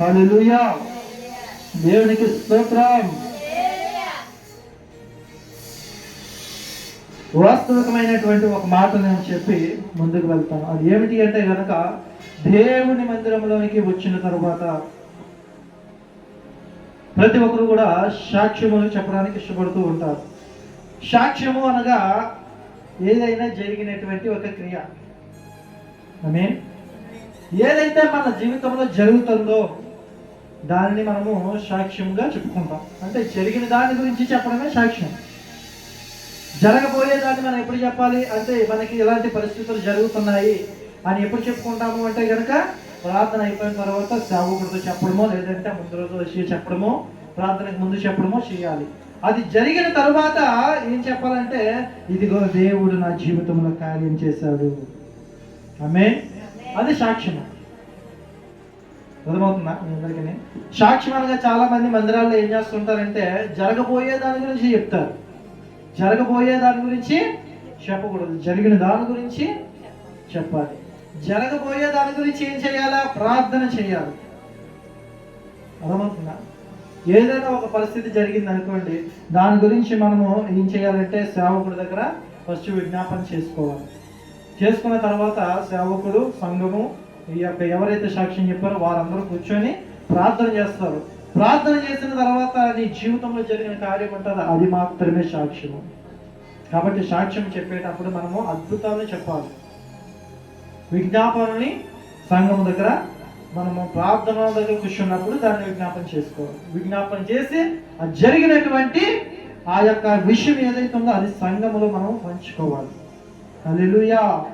హల్లెలూయా దేవునికి స్తోత్రం. వాస్తవికమైనటువంటి ఒక మాట నేను చెప్పి ముందుకు వెళ్తాను. అది ఏమిటి అంటే గనక దేవుని మందిరంలోనికి వచ్చిన తర్వాత ప్రతి ఒక్కరు కూడా సాక్ష్యములు చెప్పడానికి ఇష్టపడుతూ ఉంటారు. సాక్ష్యము అనగా ఏదైనా జరిగినటువంటి ఒక క్రియ. ఆమె ఏదైతే మన జీవితంలో జరుగుతుందో దానిని మనము సాక్ష్యంగా చెప్పుకుంటాం. అంటే జరిగిన దాని గురించి చెప్పడమే సాక్ష్యం. జరగబోయే దాన్ని మనం ఎప్పుడు చెప్పాలి? అంటే మనకి ఎలాంటి పరిస్థితులు జరుగుతున్నాయి అని ఎప్పుడు చెప్పుకుంటాము అంటే కనుక ప్రార్థన అయిపోయిన తర్వాత సేవకుడితో చెప్పడమో లేదంటే ముందు రోజు వచ్చి చెప్పడమో ప్రార్థనకు ముందు చెప్పడమో చేయాలి. అది జరిగిన తర్వాత ఏం చెప్పాలంటే ఇదిగో దేవుడు నా జీవితంలో కార్యం చేశాడు. ఆమె అది సాక్ష్యం అర్థమవుతుందా? అందరికీ సాక్ష్యం అనగా చాలా మంది మందిరాల్లో ఏం చేస్తుంటారంటే జరగబోయే దాని గురించి చెప్తారు. జరగబోయే దాని గురించి చెప్పకూడదు. జరిగిన దాని గురించి చెప్పాలి. జరగబోయే దాని గురించి ఏం చేయాలా? ప్రార్థన చేయాలి. అర్థమవుతుందా? ఏదైనా ఒక పరిస్థితి జరిగింది అనుకోండి దాని గురించి మనము ఏం చేయాలంటే సేవకుడి దగ్గర ఫస్ట్ విజ్ఞాపన చేసుకోవాలి. చేసుకున్న తర్వాత సేవకుడు సంఘము ఈ యొక్క ఎవరైతే సాక్ష్యం చెప్పారో వారందరూ కూర్చొని ప్రార్థన చేస్తారు. ప్రార్థన చేసిన తర్వాత నీ జీవితంలో జరిగిన కార్యం అంటారు. అది మాత్రమే సాక్ష్యము. కాబట్టి సాక్ష్యం చెప్పేటప్పుడు మనము అద్భుతాలను చెప్పాలి. విజ్ఞాపనని సంఘం దగ్గర మనము ప్రార్థన దగ్గర కూర్చున్నప్పుడు దాన్ని విజ్ఞాపన చేసుకోవాలి. విజ్ఞాపన చేసి ఆ జరిగినటువంటి ఆ యొక్క విషయం ఏదైతే ఉందో అది సంఘములో మనం పంచుకోవాలి. అల్లెలుయా